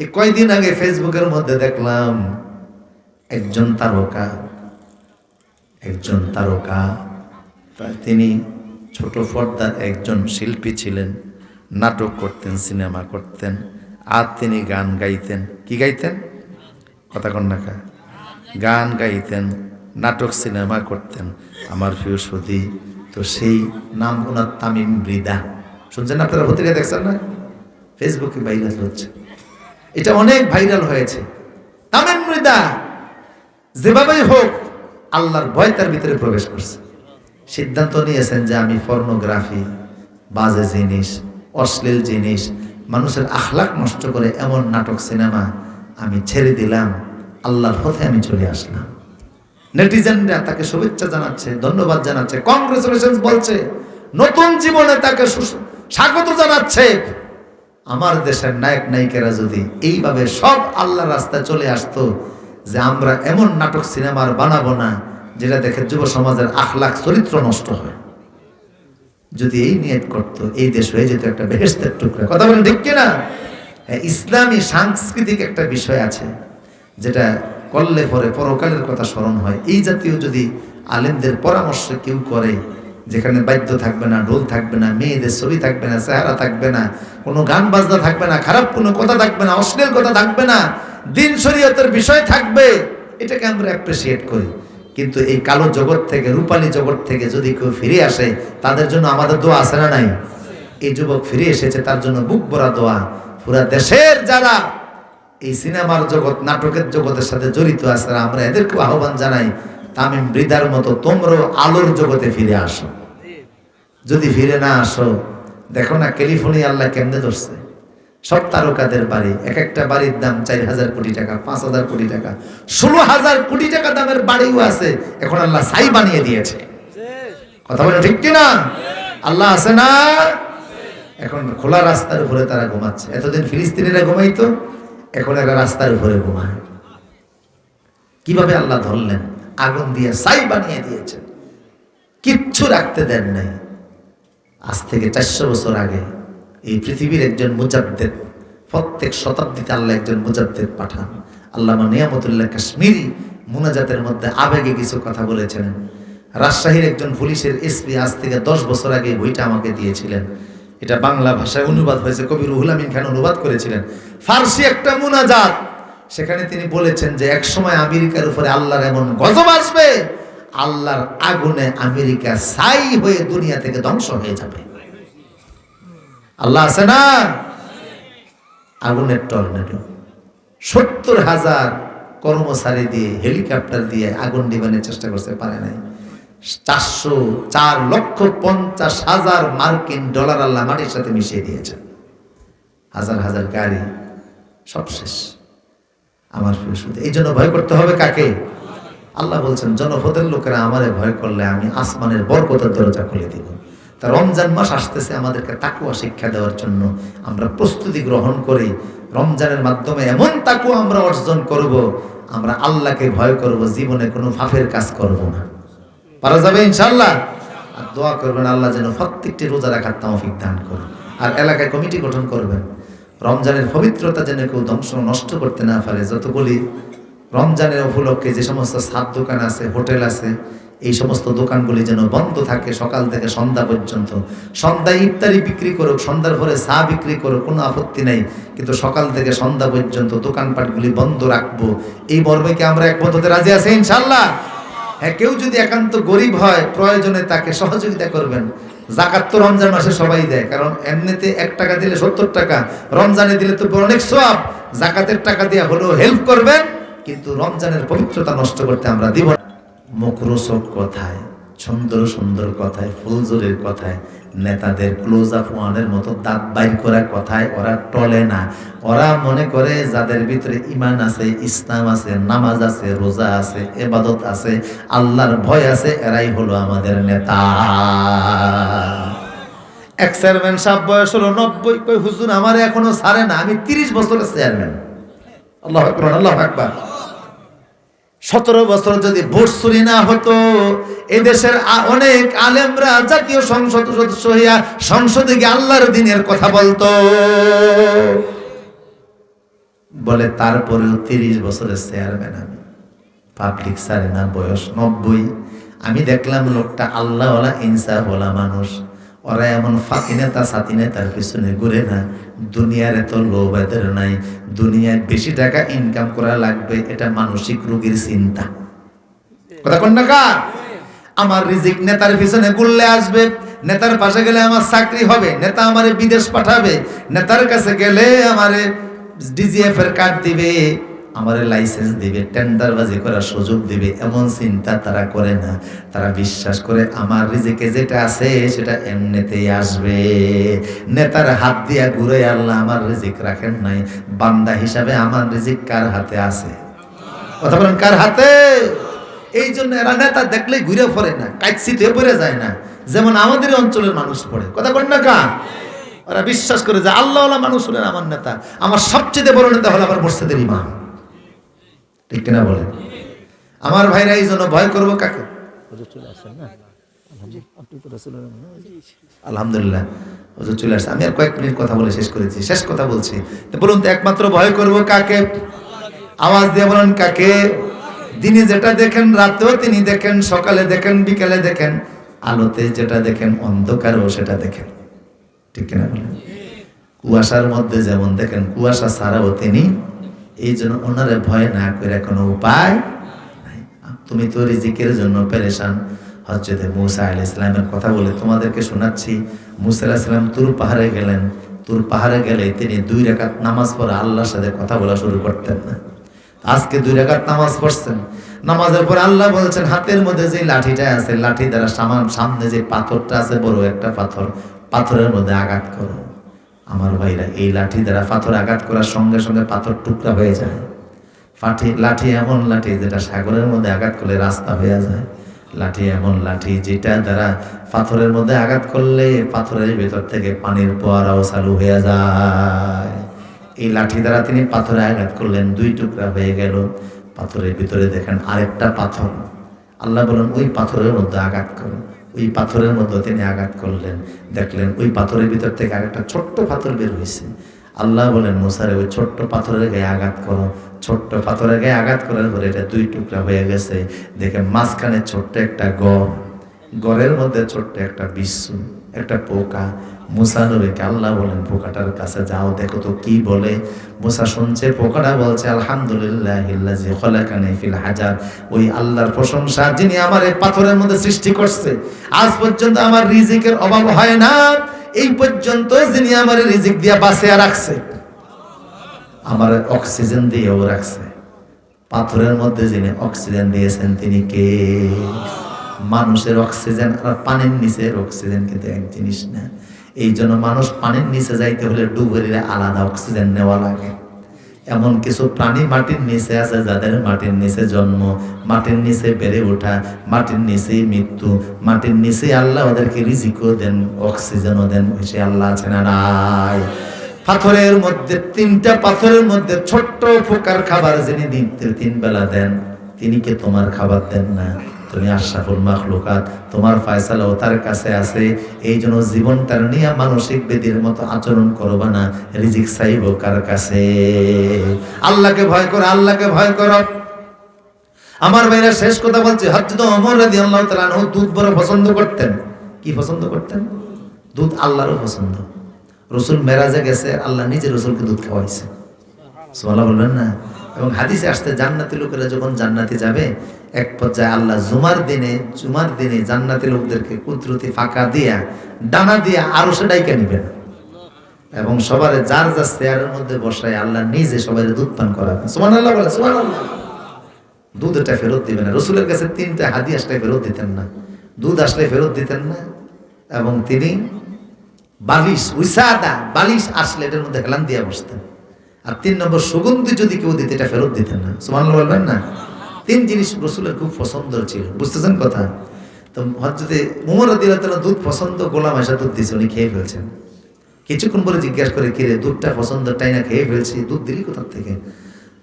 এই কয়দিন আগে ফেসবুকের মধ্যে দেখলাম, একজন তারকা একজন তারকা তিনি ছোট পর্দার একজন শিল্পী ছিলেন, নাটক করতেন, সিনেমা করতেন, আর তিনি গান গাইতেন। কি গাইতেন? কথা কন্যাকা গান গাইতেন, নাটক, সিনেমা করতেন। আমার প্রিয় সতী তো সেই নাম ওনার তামিম মৃদা শুনছেন আপনারা পত্রিকা দেখছেন না? ফেসবুকে ভাইরাল হচ্ছে। এটা অনেক ভাইরাল হয়েছে। তামিম মৃদা, যেভাবেই হোক, আল্লাহর ভয় তার ভিতরে প্রবেশ করছে। সিদ্ধান্ত নিয়েছেন যে আমি পর্নোগ্রাফি বাজে জিনিস, অশ্লীল জিনিস, মানুষের আখলাক নষ্ট করে এমন নাটক, সিনেমা আমি ছেড়ে দিলাম, আল্লাহর পথে আমি চলে আসলাম। নেটিজেনরা তাকে শুভেচ্ছা জানাচ্ছে, ধন্যবাদ জানাচ্ছে কংগ্রেচুলেশন বলছে, নতুন জীবনে তাকে স্বাগত জানাচ্ছে। আমার দেশের নায়ক নায়িকারা যদি এইভাবে সব আল্লাহ রাস্তায় চলে আসতো যে আমরা এমন নাটক সিনেমার বানাবো না যেটা দেখে যুব সমাজের আখলাখ চরিত্র নষ্ট হয়। যদি এই নিয়ত করত এই দেশ হয়ে যেত একটা বেহেস্তের টুকরা। কথা বলেন ঠিক কিনা? হ্যাঁ, ইসলামী সাংস্কৃতিক একটা বিষয় আছে যেটা করলে পরে পরকালের কথা স্মরণ হয়। এই জাতীয় যদি আলেমদের পরামর্শ কেউ করে যেখানে বাদ্য থাকবে না, ঢোল থাকবে না, মেয়েদের ছবি থাকবে না, চেহারা থাকবে না, কোনো গান বাজনা থাকবে না, খারাপ কোনো কথা থাকবে না, অশ্লীল কথা থাকবে না, দিন শরীয়তের বিষয় থাকবে, এটাকে আমরা অ্যাপ্রিসিয়েট করি। কিন্তু এই কালো জগৎ থেকে, রূপালী জগৎ থেকে যদি কেউ ফিরে আসে, তাদের জন্য আমাদের দোয়া আছে না নাই? এই যুবক ফিরে এসেছে, তার জন্য বুক ভরা দোয়া। পুরা দেশের যারা এই সিনেমার জগৎ, নাটকের জগতের সাথে জড়িত আছে, আমরা এদেরকে আহ্বান জানাই তামিম বৃদার মতো তোমরাও আলোর জগতে ফিরে আসো। যদি ফিরে না আসো, দেখো না ক্যালিফোর্নিয়া আল্লাহ কেমনে ধরছে। সব তারকাদের বাড়ি, এক একটা বাড়ির দাম চার হাজার কোটি টাকা, পাঁচ হাজার কোটি টাকা, ষোলো হাজার কোটি টাকা দামের বাড়িও আছে, এখন আল্লাহ সাই বানিয়ে দিয়েছে। কথা বলে ঠিক কিনা? আল্লাহ আছে না? এখন খোলা রাস্তার উপরে তারা ঘুমাচ্ছে। এতদিন ফিলিস্তিনিরা ঘুমাইতো, এখন এরা রাস্তার উপরে ঘুমায়। কীভাবে আল্লাহ ধরলেন? আগুন দিয়ে সাই বানিয়ে দিয়েছেন। কিচ্ছু রাখতে দেন নাই। আজ থেকে চারশো বছর আগে এই পৃথিবীর একজন মুজাদ্দেদ, প্রত্যেক শতাব্দীতে আল্লাহ একজন মুজাদ্দেদ পাঠান। আল্লাহ নিয়ামতুল্লাহ কাশ্মীরি মুনাজাতের মধ্যে আবেগে কিছু কথা বলেছেন। রাজশাহীর একজন পুলিশের এসপি আজ থেকে দশ বছর আগে বইটা আমাকে দিয়েছিলেন। এটা বাংলা ভাষায় অনুবাদ হয়েছে কবি রুহুল আমিন খান অনুবাদ করেছিলেন। ফার্সি একটা মুনাজাত। সেখানে তিনি বলেছেন যে একসময় আমেরিকার উপরে আল্লাহর এমন গজব আসবে, আল্লাহর আগুনে আমেরিকা সাই হয়ে দুনিয়া থেকে ধ্বংস হয়ে যাবে। আল্লাহ আছে না? আগুনের টর্নেডো সত্তর হাজার কর্মচারী দিয়ে, হেলিকপ্টার দিয়ে আগুন নিবানের চেষ্টা করতে পারে নাই। চারশো চার লক্ষ পঞ্চাশ হাজার মার্কিন ডলার আল্লাহ মাটির সাথে মিশিয়ে দিয়েছেন। হাজার হাজার গাড়ি সব শেষ। আমার প্রিয়। এই জন্য ভয় করতে হবে কাকে? আল্লাহ বলছেন, জনপদের লোকেরা আমারে ভয় করলে আমি আসমানের বরকতের দরজা খুলে দিব। তা রমজান মাস আসতেছে, আমাদেরকে তাকুয়া শিক্ষা দেওয়ার জন্য আমরা প্রস্তুতি গ্রহণ করে। রমজানের মাধ্যমে এমন তাকুয়া আমরা অর্জন করব, আমরা আল্লাহকে ভয় করব, জীবনে কোনো ফাফের কাজ করব না। পারা যাবে ইনশাল্লাহ আর দোয়া করবেন, আল্লাহ যেন প্রত্যেকটি রোজা রাখার তামফিক দান করুন। আর এলাকায় কমিটি গঠন করবেন। রমজানের পবিত্রতা যেন কেউ ধ্বংস নষ্ট করতে না পারে। যতগুলি রমজানের উপলক্ষে যে সমস্ত সাত দোকান আছে, হোটেল আছে, এই সমস্ত দোকানগুলি যেন বন্ধ থাকে সকাল থেকে সন্ধ্যা পর্যন্ত। সন্ধ্যায় ইফতারি বিক্রি করুক, সন্ধ্যার পরে চা বিক্রি করুক, কোনো আপত্তি নেই। কিন্তু সকাল থেকে সন্ধ্যা পর্যন্ত দোকানপাটগুলি বন্ধ রাখব। এই মর্মে কি আমরা একমত হতে রাজি আছি? ইনশাল্লাহ হ্যাঁ কেউ যদি একান্ত গরিব হয়, প্রয়োজনে তাকে সহযোগিতা করবেন। জাকাত তো রমজান মাসে সবাই দেয়, কারণ এমনিতে এক টাকা দিলে সত্তর টাকা, রমজানে দিলে তো অনেক সব জাকাতের টাকা দিয়ে হলেও হেল্প করবেন কিন্তু রমজানের পবিত্রতা নষ্ট করতে আমরা দিব মুখ মুখরোচক কথায়। সুন্দর সুন্দর কথায় ফুলজোরের কথায়, নেতাদের ক্লোজ আপ ওয়ানের মতো দাঁত বাইর করা কথায় ওরা টলে না। ওরা মনে করে যাদের ভিতরে ইমান আছে, ইসলাম আছে, নামাজ আছে, রোজা আছে এবাদত আছে, আল্লাহর ভয় আছে, এরাই হলো আমাদের নেতা। এক চেয়ারম্যান সাহেব বয়স হলো নব্বই কই হুজুর, আমার এখনও ছাড়ে না, আমি তিরিশ বছরের চেয়ারম্যান। আল্লাহ আল্লাহ আকবার। সতেরো বছর যদি ভোট চুরি না হতো, এদেশের অনেক আলেমরা জাতীয় সংসদ সদস্য হইয়া সংসদে গিয়ে আল্লাহর দিনের কথা বলতো। বলে, তারপরেও তিরিশ বছরের চেয়ারম্যান আমি। পাবলিক সারে না, বয়স নব্বই। আমি দেখলাম লোকটা আল্লাহওয়ালা, ইনসাফওয়ালা মানুষ। ওরা এমন ফাঁকি নেতা, সাথী নেতার পিছনে ঘুরে না। দুনিয়ার এত লোভ এদের নাই। দুনিয়ায় বেশি টাকা ইনকাম করা লাগবে, এটা মানসিক রোগীর চিন্তা। কথা কোন টাকা আমার রিজিক নেতার পিছনে গুললে আসবে, নেতার পাশে গেলে আমার চাকরি হবে, নেতা আমারে বিদেশ পাঠাবে, নেতার কাছে গেলে আমারে ডিজিএফ এর কার্ড দিবে। আমারে লাইসেন্স দিবে, টেন্ডারবাজি করার সুযোগ দিবে, এমন চিন্তা তারা করে না। তারা বিশ্বাস করে আমার রিজিকে যেটা আছে সেটা এমনিতেই আসবে। নেতার হাত দিয়া ঘুরে আল্লাহ আমার রিজিক রাখেন নাই। বান্দা হিসাবে আমার রিজিক কার হাতে আছে? কথা বলেন, কার হাতে? এই জন্য এরা নেতা দেখলে ঘুরে পড়ে না কাইচিতে পড়ে যায় না। যেমন আমাদের অঞ্চলের মানুষ পড়ে। কথা বলেন না কা ওরা বিশ্বাস করে যে আল্লাহ মানুষ হলেন আমার নেতা। আমার সবচেয়ে বড় নেতা হলো আমার মসজিদের ইমাম। ঠিক কিনা বলেন? আমার ভাইরা এই জন্য ভয় করব কাকে? আলহামদুলিল্লাহ হুজুর চলে আসছে। আমি আর কয়েক মিনিট কথা বলে শেষ করেছি। শেষ কথা বলছি। তো বলুন তো একমাত্র ভয় করব কাকে? আওয়াজ দিয়ে বলেন কাকে? দিনে যেটা দেখেন রাতেও তিনি দেখেন সকালে দেখেন বিকালে দেখেন আলোতে যেটা দেখেন অন্ধকারেও সেটা দেখেন। ঠিক কিনা বলেন? কুয়াশার মধ্যে যেমন দেখেন কুয়াশা ছাড়াও তিনি এই জন্য ওনারে ভয় না করে কোনো উপায়। তুমি তো রিজিকের জন্য পেরেশান। হজরতে মুসা আল ইসলামের কথা বলে তোমাদেরকে শোনাচ্ছি। মুসা আলাহ ইসলাম তুর পাহাড়ে গেলেন। তুর পাহাড়ে গেলে তিনি দুই রেখাত নামাজ পড়ে আল্লাহর সাথে কথা বলা শুরু করতেন না। আজকে দুই রেখাত নামাজ পড়ছেন। নামাজের পর আল্লাহ বলছেন, হাতের মধ্যে যে লাঠিটা আছে, লাঠি দ্বারা সামান সামনে যে পাথরটা আছে, বড় একটা পাথর। পাথরের মধ্যে আঘাত করো। আমার ভাইরা, এই লাঠি দ্বারা পাথর আঘাত করার সঙ্গে সঙ্গে পাথর টুকরা হয়ে যায়। পাঠি লাঠি এমন লাঠি যেটা সাগরের মধ্যে আঘাত করলে রাস্তা হয়ে যায়। লাঠি এমন লাঠি যেটা দ্বারা পাথরের মধ্যে আঘাত করলে পাথরের ভেতর থেকে পানির পোয়ারাও চালু হয়ে যায়। এই লাঠি দ্বারা তিনি পাথরে আঘাত করলেন, দুই টুকরা হয়ে গেল। পাথরের ভিতরে দেখেন আরেকটা পাথর। আল্লাহ বলেন, ওই পাথরের মধ্যে আঘাত করো। ওই পাথরের মধ্যে তিনি আঘাত করলেন। দেখলেন ওই পাথরের ভিতর থেকে আরেকটা ছোট্ট পাথর বের হয়েছে। আল্লাহ বলেন, মোসারে, ওই ছোট্ট পাথরের গায়ে আঘাত করো। ছোট্ট পাথরের গায়ে আঘাত করার পরে এটা দুই টুকরা হয়ে গেছে। দেখে মাঝখানে ছোট্ট একটা গড়, গড়ের মধ্যে ছোট্ট একটা বিশ্ব একটা পোকা। মুসা নবীকে আল্লাহ বলেন, পোকাটার কাছে যাও, দেখো তো কি বলে। মুসা শুনছে, পোকাটা বলছে, আলহামদুলিল্লাহ হাজার। ওই আল্লাহর প্রশংসা যিনি আমার এই পাথরের মধ্যে সৃষ্টি করছে, আজ পর্যন্ত আমার রিজিকের অভাব হয় না। এই পর্যন্ত যিনি আমার রিজিক দিয়া বাঁচিয়ে রাখছে, আমার অক্সিজেন দিয়েও রাখছে। পাথরের মধ্যে যিনি অক্সিজেন দিয়েছেন তিনি কে? মানুষের অক্সিজেন, আর পানির নিচের অক্সিজেন কিন্তু এক জিনিস না। এই জন্য মানুষ পানির নিচে যাইতে হলে ডুবের আলাদা অক্সিজেন নেওয়া লাগে। এমন কিছু প্রাণী মাটির নিচে আছে যাদের মাটির নিচে জন্ম, মাটির নিচে বেড়ে ওঠা, মাটির নিচে মৃত্যু, মাটির নিচে আল্লাহ ওদেরকে রিজিকও দেন, অক্সিজেনও দেন, সে আল্লাহ আছে না নাই। পাথরের মধ্যে, তিনটা পাথরের মধ্যে ছোট্ট প্রকার খাবার যিনি দিন তিন বেলা দেন, তিনি কে তোমার খাবার দেন না? তুমি আশরাফুল মাখলুকাত, তোমার ফয়সালাও তার কাছে আছে। এই জন্য জীবন তার নিয়ে মানসিক বেদির মতো আচরণ করবা না, রিজিক চাইব কার কাছে? আল্লাহকে ভয় করো, আল্লাহকে ভয় করো। আমার ভাইরা শেষ কথা বলছে হজরত ওমর রাদিয়াল্লাহু তাআলা আনহু দুধ বড় পছন্দ করতেন। কি পছন্দ করতেন? দুধ আল্লাহরও পছন্দ। রসুল মেরাজে গেছে, আল্লাহ নিজে রসুলকে দুধ খাওয়াইছে। সোমালা বলবেন না? এবং হাদিসে আসতে জান্নাতি লোকেরা যখন জান্নাতি যাবে, এক পর্যায়ে আল্লাহ জুমার দিনে জুমার দিনে জান্নাতি লোকদেরকে কুদরতি ফাঁকা দিয়া, ডানা দিয়া আরও সে ডাইকা নিবেন এবং সবার যার যার চেয়ারের মধ্যে বসায় আল্লাহ নিজে সবাই দুধ পান করাবেন সুমান আল্লাহ বলে সুমান আল্লাহ দুধটা ফেরত দিবেন না। রসুলের কাছে তিনটা হাদি আসলে ফেরত দিতেন না। দুধ আসলে ফেরত দিতেন না। এবং তিনি বালিশ উইসাদা বালিশ আসলে এটার মধ্যে হেলান দিয়ে বসতেন। আর তিন নম্বর সুগন্ধি যদি কেউ দিতে, এটা ফেরত দিতেন না। সুমান বলবেন না? তিন জিনিস রসুলের খুব পছন্দ ছিল। বুঝতেছেন কথা? তো হজরতে উমর দিলা দুধ পছন্দ, গোলাম এসা দুধ দিয়েছে, উনি খেয়ে ফেলছেন। কিছুক্ষণ পরে জিজ্ঞাসা করে, কিরে, দুধটা পছন্দটাই না খেয়ে ফেলছি? দুধ দিলি কোথার থেকে?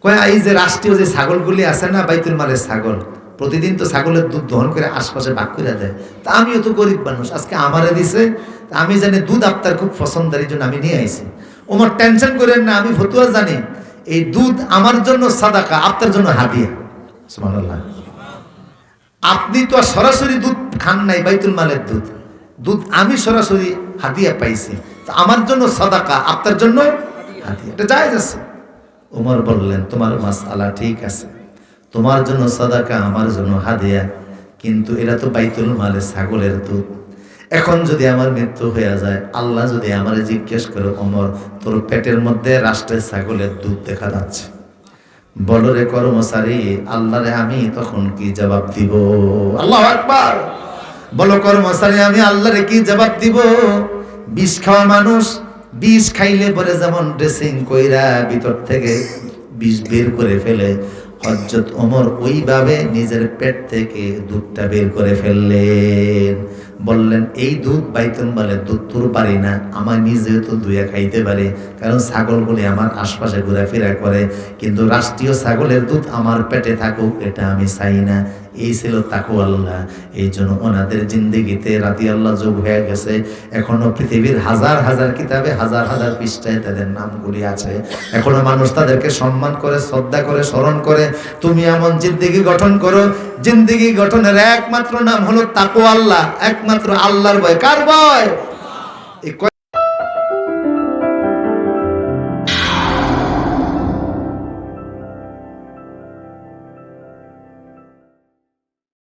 কয়, এই যে রাষ্ট্রীয় যে ছাগলগুলি আছে না, বাইতুল মালের ছাগল, প্রতিদিন তো ছাগলের দুধ দহন করে আশপাশে ভাগ করে দেয়। তা আমিও তো গরিব মানুষ, আজকে আমারে দিছে আমি জানি দুধ আপনার খুব পছন্দের এই জন্য আমি নিয়ে আইছি। ওমর টেনশন করেন না, আমি ফতুয়া জানি। এই দুধ আমার জন্য সাদাকা, আপনার জন্য হাদিয়া। সুবহানাল্লাহ। আপনি তো সরাসরি দুধ খান নাই, বাইতুল মালের দুধ। দুধ আমি সরাসরি হাদিয়া পাইছি। তো আমার জন্য সাদাকা, আপনার জন্য হাদিয়া। এটা জায়েজ আছে। ওমর বললেন, তোমার মাসআলা ঠিক আছে। তোমার জন্য সাদাকা, আমার জন্য হাদিয়া। কিন্তু এরা তো বাইতুল মালের ছাগলের দুধ। এখন যদি আমার মৃত্যু হয়ে যায়, আল্লাহ যদি আমার জিজ্ঞেস করে, অমর, তোর পেটের মধ্যে রাষ্ট্রের ছাগলের দুধ দেখা যাচ্ছে। বলো রে কর্মচারী, আল্লাহরে আমি তখন কি জবাব দিব? আল্লাহ আকবার। বলো কর্মচারী, আমি আল্লাহরে কি জবাব দিব? বিষ খাওয়া মানুষ, বিষ খাইলে পরে যেমন ড্রেসিং কইরা ভিতর থেকে বিষ বের করে ফেলে হজরত ওমর ওইভাবে নিজের পেট থেকে দুধটা বের করে ফেললেন। বললেন, এই দুধ বাইতুল বলে দুধ তোর পারি না আমার নিজেও তো দুয়া খাইতে পারে, কারণ ছাগলগুলি আমার আশপাশে ঘোরাফেরা করে, কিন্তু রাষ্ট্রীয় ছাগলের দুধ আমার পেটে থাকুক, এটা আমি চাই না। এই ছিল তাকু আল্লাহ এই জন্য ওনাদের জিন্দিগিতে রাতি আল্লাহ যোগ হয়ে গেছে। এখনও পৃথিবীর হাজার হাজার কিতাবে হাজার হাজার পৃষ্ঠায় তাদের নামগুলি আছে। এখনও মানুষ তাদেরকে সম্মান করে, শ্রদ্ধা করে, স্মরণ করে। তুমি এমন জিন্দিগি গঠন করো, জিন্দিগি গঠনের একমাত্র নাম হলো তাকু আল্লাহ একমাত্র আল্লাহর ভয়। কার ভয়?